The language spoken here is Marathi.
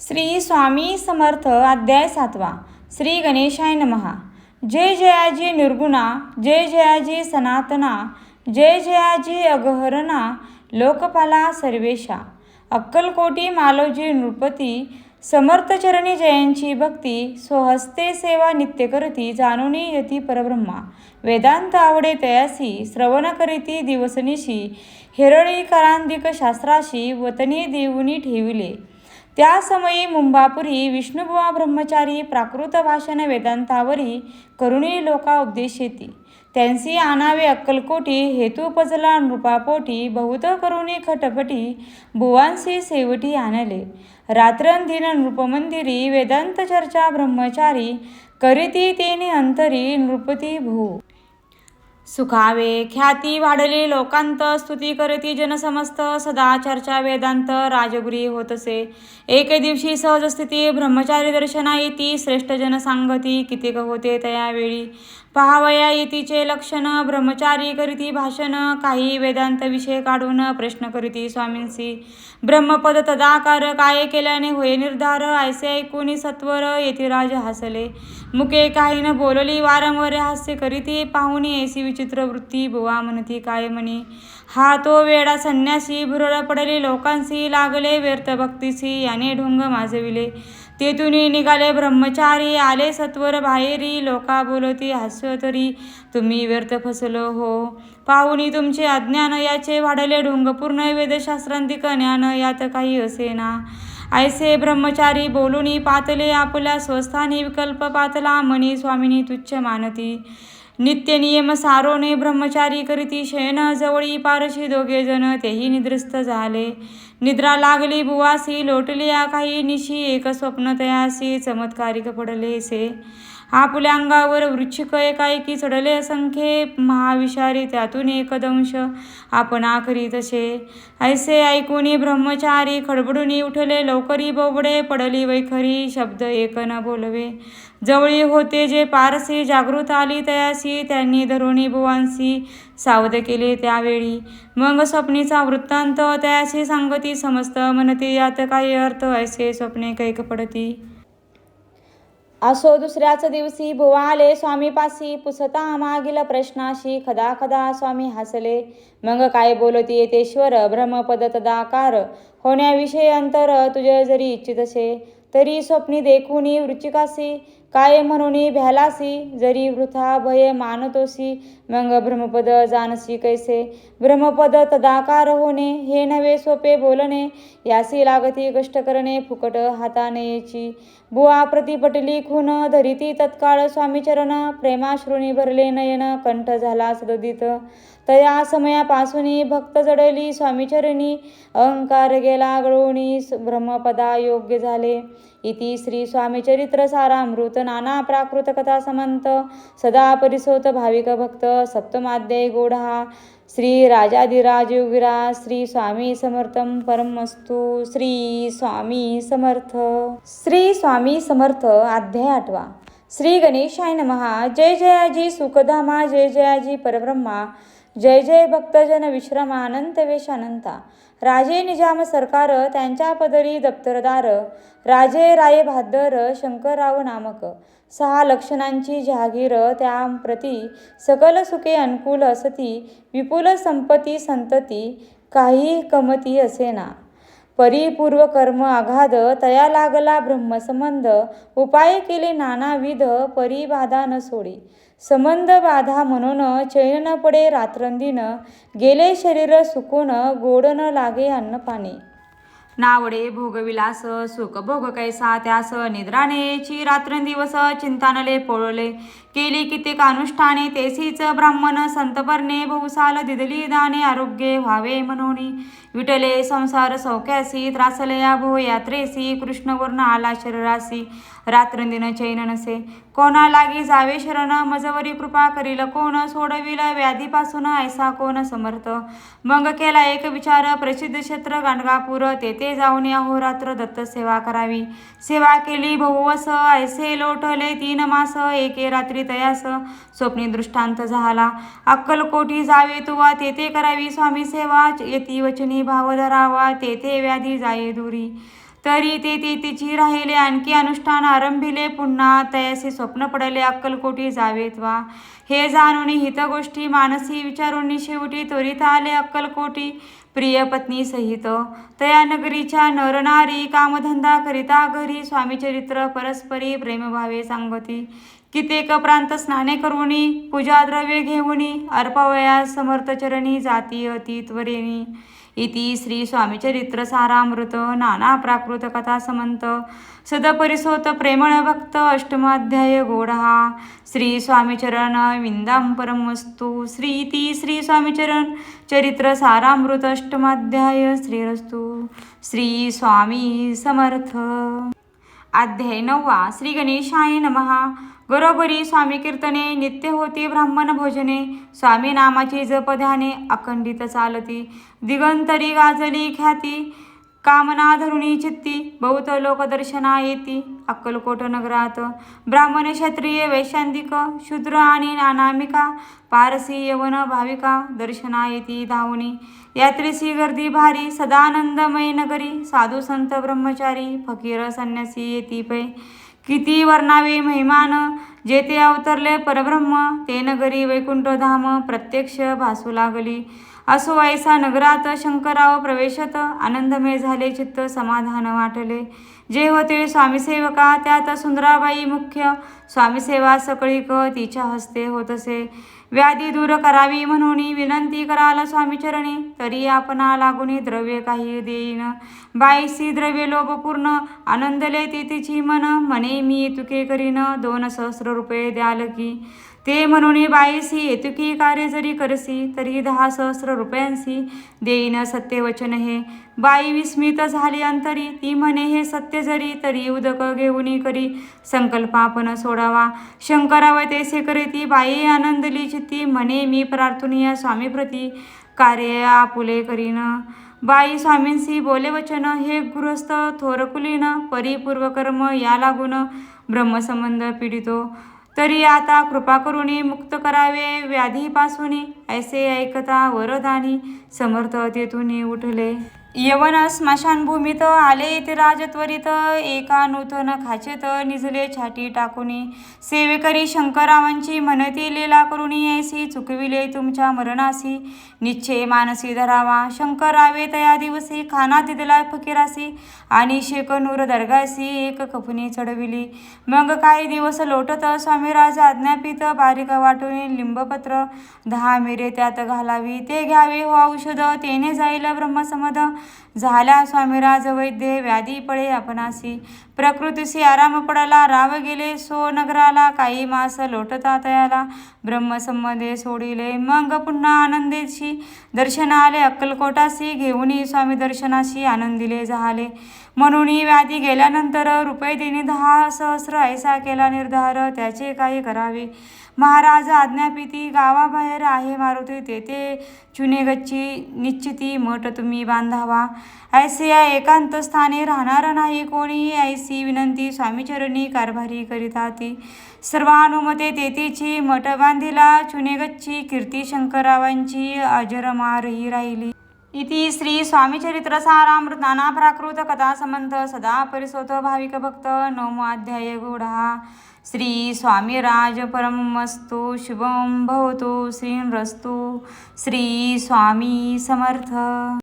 श्री स्वामी समर्थ अध्याय सातवा. श्री गणेशाय नमहा जय जयाजी निर्गुणा जय जयाजी सनातना जय जयाजी अगहरणा लोकपाला सर्वेशा. अक्कलकोटी मालवजी नृपती समर्थचरणी जयांची भक्ती स्वहस्ते सेवा नित्य करती जाणुनी यती परब्रह्मा. वेदांत आवडे तयासी श्रवण करीती दिवसनिशी हिरळी करांदिक शास्त्राशी वतनी देऊनी ठेविले. त्यासमयी मुंबापुरी विष्णुबुवा ब्रह्मचारी प्राकृत भाषण वेदांतावरी करुणी लोका उपदेश येती त्यांची आणावे अक्कलकोटी हेतू पजला नृपापोटी बहुत करुणी खटपटी बुवांसी सेवटी आणले. रात्रंदिन नृपमंदिरी वेदांत चर्चा ब्रह्मचारी करीती तेने अंतरी नृपती भू. सुखावे ख्याती वाढली लोकांत स्तुती करती जनसमस्त सदा चर्चा वेदांत राजगुरी होतसे. एके दिवशी सहजस्थिती ब्रह्मचारी दर्शना येती श्रेष्ठ जनसांगती कितीक होते तयावेळी? पहावया येतीचे लक्षण ब्रह्मचारी करीती भाषण काही वेदांत विषय काढून प्रश्न करीती स्वामींसी. ब्रह्मपद तदाकार काय केल्याने होय निर्धार ऐसे ऐकून सत्वर येथे राज हसले. मुके काही न बोलली वारंवार हास्य करीती पाहुणी ऐसी विचित्र वृत्ती बुवा म्हणती काय म्हणी. हा तो वेडा संन्यासी भुरळ पडली लोकांसी लागले व्यर्थ भक्तीसी याने ढोंग माजविले. तेथून निघाले ब्रह्मचारी आले सत्वर बाहेरी लोका बोलती हास्य तरी तुम्ही व्यर्थ फसलो हो. पाहुणी तुमचे अज्ञान याचे वाढले ढोंग पूर्ण वेदशास्त्रांतिक ज्ञान यात काही असे ना. ऐसे ब्रह्मचारी बोलूनी पातले आपल्या स्वस्थानी विकल्प पातला मनी स्वामिनी तुच्छ मानती. नित्य नियम सारोने ब्रह्मचारी करीती शयन जवळी पारशी दोघे जण तेही निद्रस्त झाले. निद्रा लागली बुवासी लोटली काही निशी एक स्वप्न तयासी चमत्कारिक पडलेसे आपल्या अंगावर वृच्छिक एकाएकी चढले असंख्ये महाविषारी त्यातून एकदंश आपण आखरी तसे. ऐसे ऐकूनी ब्रह्मचारी खडबडूनी उठले लवकरी बोबडे पडली वैखरी शब्द एक न बोलवे. जवळी होते जे पारसी जागृत आली तयासी त्यांनी धरुणी बुवांसी सावध केले त्यावेळी. मग स्वप्नीचा वृत्तांत त्याशी सांगती समस्त म्हणते यात काही अर्थ ऐसे स्वप्ने कैक पडती. असो दुसऱ्याच दिवशी भुवा आले स्वामीपासी पुसता मागील प्रश्नाशी खदा खदा स्वामी हसले. मग काय बोलती येतेश्वर ब्रह्मपद तदाकार. होण्याविषयी अंतर तुझे जरी इच्छितसे तरी स्वप्नी देखूनी वृचिकासी काय म्हणून भ्यालासी जरी वृथा भय मानतोसी मग ब्रह्मपद जानसी कैसे? ब्रह्मपद तदाकार होणे हे नव्हे सोपे बोलणे यासी लागती कष्ट करणे फुकट हातानेची बुवा प्रतिपटली खून धरिती तत्काळ स्वामीचरण प्रेमाश्रुनी भरले नयन कंठ झाला सददित. तया समयापासून भक्त जडली स्वामीचरणी अहंकार गेला गळवणी ब्रह्मपदा योग्य झाले. इति श्री स्वामीचरित्र सारामृत नाना प्राकृत कथा समंत सदा परिसोत भाविक भक्त सप्तमाध्याय गोढा श्री राजाधिराज योगिराज श्री स्वामी समर्थम परमस्तु श्री स्वामी समर्थ। श्री स्वामी समर्थ अध्याय आठवा। श्री गणेशाय नमहा जय जयाजी सुखधामा जय जयाजी परब्रह्मा। जय जय भक्तजन विश्रम अनंत वेशानंता राजे निजाम सरकार त्यांच्या पदरी दप्तरदार. राजे राय भादर शंकरराव नामक. सहा लक्षणांची जहागीर त्याप्रती सकल सुखे अनुकूल असती विपुल संपत्ती संतती काही कमती असेना. परिपूर्व कर्म आघाद तया लागला ब्रह्मसंबंध उपाय केले नानाविध परिबाधा न सोडी. संबंध बाधा म्हणून चैन न पडे रात्रंदिन गेले शरीर सुकून गोड न लागे अन्न पाणी. नावडे भोगविलास सुख भोग कैसा त्यास निद्रानेची रात्रंदिवस चिंतानले पोळले. केली कित्येक अनुष्ठाने तेसीच ब्राह्मण संतपर्णे भोसाल दिदली दाने आरोग्य व्हावे म्हणून. विटले संसार सौख्यासी त्रासलया भो यात्रेसी कृष्णवर्ण आला शरीरासी रात्रंदिन चैन नसे कोणा लागी जावे शरण मजवरी कृपा करील कोण सोडविल व्याधीपासून ऐसा कोण समर्थ. मग केला एक विचार प्रसिद्ध क्षेत्र गाणगापूर तेथे जाऊन अहोरात्र दत्त सेवा करावी. सेवा केली बहुवस ऐसे लोटले तीन मास एके रात्री तयास स्वप्नी दृष्टांत झाला. अक्कलकोटी जावे तुवा तेथे करावी स्वामी सेवा येती वचनी भावल रावा तेथे व्याधी जाये दुरी. तरी ते तेथेची राहिले आणखी अनुष्ठान आरंभिले पुन्हा तयासे स्वप्न पडले अक्कलकोटी जावेत वा. हे जाणून हित गोष्टी मानसी विचारून शेवटी त्वरित आले अक्कलकोटी प्रिय पत्नी सहित. तया नगरीच्या नरनारी कामधंदा करिता घरी स्वामीचरित्र परस्परी प्रेमभावे सांगती. कित्येक प्रांत स्नाने करुणी पूजा द्रव्ये घेऊनी अर्पवया समर्थचरणी जाती अति त्वरेणी इति श्री स्वामीचरित्रसारामृत नाना प्राकृत कथा समंत सदपरिसोत प्रेमळ भक्त अष्टमाध्याय गोडहा श्री स्वामीचरण विंदाम परमस्तु श्री इति श्री स्वामीचरण चरित्र सारामृत अष्टमाध्याय श्रीरस्तु श्री स्वामी समर्थ। अध्याय नववा श्री गणेशाय नमहा घरोबरी स्वामी कीर्तने नित्य होती ब्राह्मण भोजने स्वामी नामाची जपध्याने अखंडित चालती. दिगंतरी गाजली ख्याती कामना धरुणी चित्ती बहुत लोकदर्शना येती अक्कलकोट नगरात. ब्राह्मण क्षत्रिय वैशांतिक शूद्र आणि अनामिका पारसी यवन भाविका दर्शना येती धावणी यात्रेसी गर्दी भारी सदानंदमय नगरी साधू संत ब्रह्मचारी फकीर संन्यासी येती पै. किती वर्णावे महिमान जेथे अवतरले परब्रह्म ते नगरी वैकुंठधाम प्रत्यक्ष भासू लागली. असो ऐसा नगरात शंकराव प्रवेशत आनंदमय झाले चित्त समाधान वाटले. जे होते स्वामीसेवका त्यात सुंदराबाई मुख्य. स्वामीसेवा सकळीक तिच्या हस्ते होत असे. व्याधी दूर करावी म्हणून विनंती कराल स्वामीचरणी तरी आपणा लागून द्रव्य काही देईन. बाईसी द्रव्य लोभपूर्ण आनंदले तिथीची तिची मन. म्हणे मी तुके करीन. दोन सहस्र रुपये द्याल की. ते म्हणून बाईसी येतुकी कार्य जरी करसी तरी दहा सहस्र रुपयांसी देईन सत्यवचन हे. बाई विस्मित झाली अंतरी ती म्हणे हे सत्य जरी तरी उदक घेऊनी करी. संकल्प सोडावा. शंकराव तेसे करे ती बाई आनंदली चित्ती. म्हणे मी प्रार्थनीय स्वामीप्रती कार्य आपुले करीन. बाई स्वामींसी बोले वचन हे गृहस्थ थोरकुलीन परिपूर्व कर्म या लागून ब्रह्मसंबंध पीडितो. तरी आता कृपा करुणी मुक्त करावे व्याधीपासून ऐसे ऐकता वरदानी. समर्थ तेथून उठले. यवन स्मशानभूमीत आले ते राजत्वरित एका नूतन खाचेत निजले छाटी टाकुनी. सेवेकरी शंकरावांची म्हणती लीला करुणी ऐसी चुकविले तुमच्या मरणासी. निश्चय मानसी धरावा शंकरावे तया दिवसी खाना दिदला फकीरासी. आणि शेकनूर दर्गासी एक कफनी चढविली. मग काही दिवस लोटत स्वामीराज आज्ञापित बारीक वाटून लिंबपत्र. दहा मिरे त्यात घालावी ते घ्यावे हो औषध तेने जाईल ब्रह्मसमद. झाल्या स्वामीराज वैद्य व्याधी पळे आपणासी. प्रकृतीसी आराम पडला राव गेले सो नगराला काही मास लोटता तयाला. ब्रह्मसंबंधे सोडिले मग पुन्हा आनंदेशी. दर्शन आले अक्कलकोटासी घेऊनही स्वामी दर्शनाशी आनंदिले झाले. म्हणून व्याधी गेल्यानंतर रुपये देणे दहा सहस्र ऐसा केला निर्धार त्याचे काही करावे. महाराज आज्ञापिती गावाबाहेर आहे मारुती तेथे चुनेगच्ची निश्चिती मठ तुम्ही बांधावा. ऐसे या एकांत स्थानी राहणार नाही कोणीही ऐसी विनंती स्वामीचरणी कारभारी करीता ती सर्वानुमते तेथीची मठ बांधिला चुनेगच्ची कीर्ती शंकरावांची अजरमारही राहिली. इति श्री स्वामीचरित्र सारामृत नाना कथा संबंध सदा परिसोत भाविक भक्त नवमाध्याय गूढा श्री स्वामीराज परमस्तु शुभं भवतु श्रीरस्तु श्री स्वामी समर्थ।